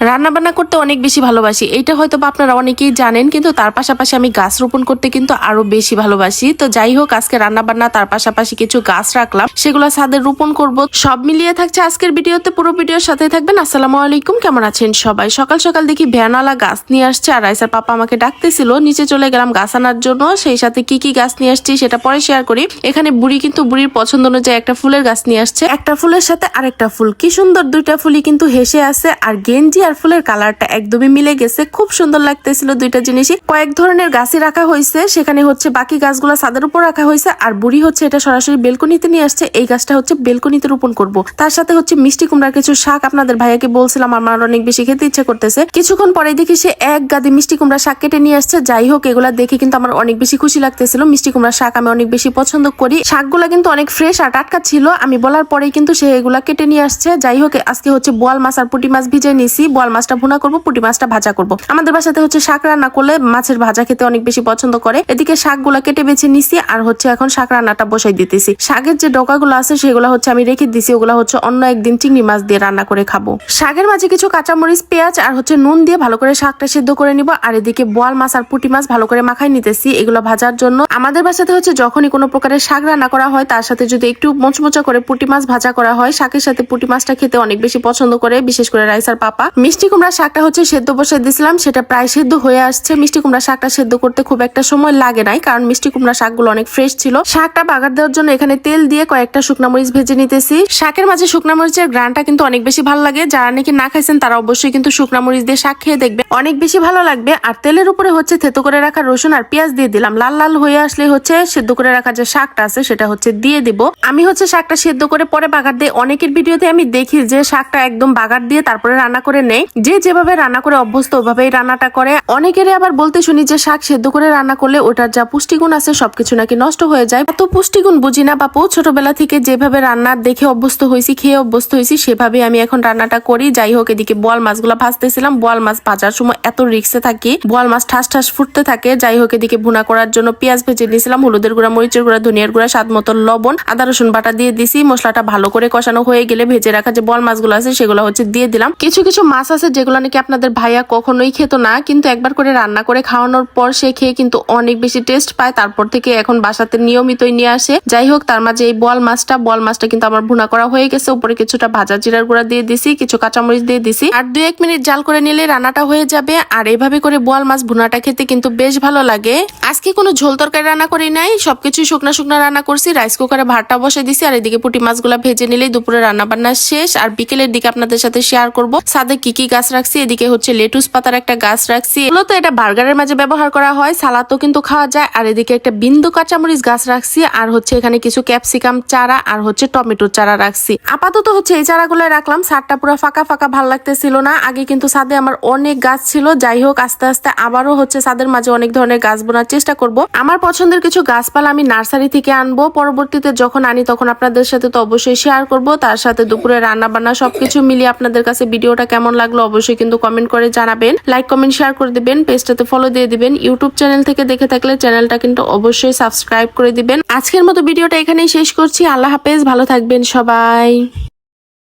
রান্না বান্না করতে অনেক বেশি ভালোবাসি। এটা হয়তো আপনারা অনেকেই জানেন, কিন্তু তার পাশাপাশি আমি গাছ রোপণ করতে কিন্তু আরও বেশি ভালোবাসি। তো যাই হোক, আজকে রান্না বান্না তার পাশাপাশি কিছু গাছ রাখলাম। সেগুলো ছাদে রোপণ করব। সব মিলিয়ে থাকছে আজকের ভিডিওতে। পুরো ভিডিওর সাথে থাকবেন। আসসালামু আলাইকুম। কেমন আছেন সবাই? সকাল সকাল দেখি ভ্যানওয়ালা গাছ নিয়ে আসছে, আর রাইসার পাপা আমাকে ডাকতেছিল, নিচে চলে গেলাম গাছ আনার জন্য। সেই সাথে কি কি গাছ নিয়ে আসছি সেটা পরে শেয়ার করি। এখানে বুড়ি কিন্তু বুড়ির পছন্দ অনুযায়ী একটা ফুলের গাছ নিয়ে আসছে। একটা ফুলের সাথে আরেকটা ফুল। কি সুন্দর দুইটা ফুলই কিন্তু হেসে আছে আর গেঞ্জি আর ফুলের কালারটা একদমই মিলে গেছে। খুব সুন্দর লাগতেছিল দুইটা জিনিসই। কয়েক ধরনের গাছই রাখা হয়েছে সেখানে হচ্ছে বাকি গাছগুলো ছাদের উপর রাখা হয়েছে আর বুড়ি হচ্ছে এটা সরাসরি বেলকনিতে নিয়ে আসছে, এই গাছটা হচ্ছে বেলকনিতে রোপণ করব। তার সাথে হচ্ছে মিষ্টি কুমড়ার কিছু শাক আপনাদের ভাইয়াকে বলছিলাম, আমার অনেক বেশি খেতে ইচ্ছে করতেছে। কিছুক্ষণ পরে দেখি সে এক গাদি মিষ্টি কুমড়া শাক কেটে নিয়ে আসছে। যাই হোক, এগুলা দেখে কিন্তু আমার অনেক বেশি খুশি লাগতেছিল। মিষ্টি কুমড়া শাক আমি অনেক বেশি পছন্দ করি। শাকগুলা কিন্তু অনেক ফ্রেশ আর টাটকা ছিল। আমি বলার পরেই কিন্তু সে এগুলা কেটে নিয়ে আসছে। যাই হোক, আজকে হচ্ছে বোয়াল মাছ আর পুঁটি মাছ ভিজে নিছি। বোয়াল মাছটা ভুনা করব, পুঁটি মাছটা ভাজা করব। আমাদের বাসাতে হচ্ছে শাক রান্না করলে মাছের ভাজা খেতে অনেক বেশি পছন্দ করে। এদিকে শাকগুলা কেটে বেছে নিছি আর হচ্ছে এখন শাক রান্নাটা বসাই দিতেছি। শাকের যে ডোকাগুলো আছে সেগুলো হচ্ছে আমি রেখে দিছি, ওগুলো হচ্ছে অন্য একদিন চিংড়ি মাছ দিয়ে রান্না করে খাব। শাকের মাঝে কিছু কাঁচামরিচ, পেঁয়াজ আর হচ্ছে নুন দিয়ে ভালো করে শাকটা সিদ্ধ করে নিব। আর এদিকে বোয়াল মাছ আর পুঁটি মাছ ভালো করে মাখাই নিতেছি এগুলো ভাজার জন্য। আমাদের বাসাতে হচ্ছে যখনই কোনো প্রকারের শাক রান্না করা হয়, তার সাথে যদি একটু মোচমোচা করে পুঁটি মাছ ভাজা করা হয়, শাকের সাথে পুঁটি মাছটা খেতে অনেক বেশি পছন্দ করে, বিশেষ করে রাইসার পাপা। মিষ্টি কুমড়া শাকটা হচ্ছে সেদ্ধ বসে দিয়েছিলাম, সেটা প্রায় সেদ্ধ হয়ে আসছে। মিষ্টি কুমড়া শাকটা সেদ্ধ করতে খুব একটা সময় লাগে নাই, কারণ মিষ্টি কুমড়া শাকগুলো অনেক ফ্রেশ ছিল। শাকটা বাগার দেওয়ার জন্য এখানে তেল দিয়ে কয়েকটা শুকনা মরিচ ভেজে নিতেছি। শাকের মাঝে শুকনা মরিচের গ্রানটা কিন্তু অনেক বেশি ভালো লাগে। যারা নাকি না খাইছেন, তারা অবশ্যই কিন্তু শুকনা মরিচ দিয়ে শাক খেয়ে দেখবে অনেক বেশি ভালো লাগবে। আর তেলের উপরে হচ্ছে থেতো করে রাখা রসুন আর পেঁয়াজ দিয়ে দিলাম। লাল লাল হয়ে আসলে হচ্ছে সেদ্ধ করে রাখা যে শাকটা আছে, সেটা হচ্ছে দিয়ে দিব। আমি হচ্ছে শাকটা সেদ্ধ করে পরে বাগার দিয়ে অনেকের ভিডিওতে আমি দেখি যে শাকটা একদম বাগার দিয়ে তারপরে রান্না করে নেই। যে যেভাবে রান্না করে অভ্যস্ত, ওভাবেই রান্নাটা করে। অনেকেরই আবার বলতে শুনি যে শাক সেদ্ধ করে রান্না করলে ওটার যা পুষ্টিগুণ আছে সবকিছু নাকি নষ্ট হয়ে যায়। এত পুষ্টিগুণ বুঝি না, বাপু। ছোটবেলা থেকে যেভাবে রান্না দেখে অভ্যস্ত হয়েছি, খেয়ে অভ্যস্ত হয়েছি সেভাবে আমি এখন রান্নাটা করি। যাই হোক, এদিকে বোয়াল মাছগুলো ভাজতেছিলাম। বোয়াল মাছ ভাজার সময় এত রিক্সে থাকি। বোয়াল মাছ ঠাস ঠাস ফুটতে থাকে। যাই হোক, এদিকে ভুনা করার জন্য পেঁয়াজ ভেজে নিয়েছিলাম, হলুদের গুঁড়া, মরিচের গুঁড়া, ধনিয়ার গুঁড়া, স্বাদ মতো লবণ, আদা, রসুন বাটা দিয়ে দিছি। মশলাটা ভালো করে কষানো হয়ে গেলে ভেজে রাখা যে বল মাছগুলো আছে, সেগুলো হচ্ছে দিয়ে দিলাম। কিছু কিছু মাছ আছে যেগুলো নাকি আপনাদের ভাইয়া কখনোই খেত না, কিন্তু একবার করে রান্না করে খাওয়ানোর পর সে খেয়ে কিন্তু অনেক বেশি টেস্ট পায়। তারপর থেকে এখন বাসাতে নিয়মিতই নিয়ে আসে। যাই হোক, তার মাঝে এই বল মাছটা বল মাছটা কিন্তু আমার ভুনা করা হয়ে গেছে। উপরে কিছুটা ভাজা জিরার গুঁড়া দিয়ে দিছি, কিছু কাঁচামরিচ দিয়ে দিছি। আর দু এক মিনিট জাল করে নিলে রান্নাটা হয়ে যাবে। আর এভাবে করে বোয়াল মাছ ভুনাটা খেতে কিন্তু বেশ ভালো লাগে। আজকে কোনো ঝোল তরকারি রান্না করি নাই সবকিছু শুকনা শুকনা রান্না করছি। রাইস কুকারে ভাতটা বসে দিছি। আর এদিকে পুঁটি মাছগুলা ভেজে নিলেই দুপুরে রান্না বান্না শেষ। আর বিকেলের দিকে আপনাদের সাথে শেয়ার করব। সাদে কি কি গাছ রাখছি? এদিকে হচ্ছে লেটুস পাতার একটা গাছ রাখছি। মূলত এটা বার্গারের মাঝে ব্যবহার করা হয়, সালাদও কিন্তু খাওয়া যায়। আর এদিকে একটা বিন্দু কাঁচামরিচ গাছ রাখছি, আর হচ্ছে এখানে কিছু ক্যাপসিকাম চারা আর হচ্ছে টমেটোর চারা রাখছি। আপাতত হচ্ছে এই চারাগুলো রাখলাম, সারটা পুরো ফাঁকা ফাঁকা ভালো লাগতেছিল না। আগে কিন্তু সাদে আমার অনেক গাছ ছিল, যাই হোক আস্তে আস্তে আবারও হচ্ছে সাদের মাঝে অনেক ধরনের গাছ বোনার চেষ্টা করব। আমার পছন্দের কিছু গাছপালা আমি নার্সারি থেকে আনব, পরবর্তীতে যখন আনি তখন আপনাদের সাথে তো অবশ্যই শেয়ার করব। তার সাথে দুপুরে রান্না বান্না সবকিছু মিলিয়ে আপনাদের কাছে ভিডিওটা কেমন লাগল অবশ্যই কিন্তু কমেন্ট করে জানাবেন। লাইক কমেন্ট শেয়ার করে দিবেন। পেজটাতে ফলো দিয়ে দিবেন। ইউটিউব চ্যানেল থেকে দেখে থাকলে চ্যানেলটা কিন্তু অবশ্যই সাবস্ক্রাইব করে দিবেন। আজকের মতো ভিডিওটা এখানেই শেষ করছি। আল্লাহ হাফেজ। ভালো থাকবেন সবাই।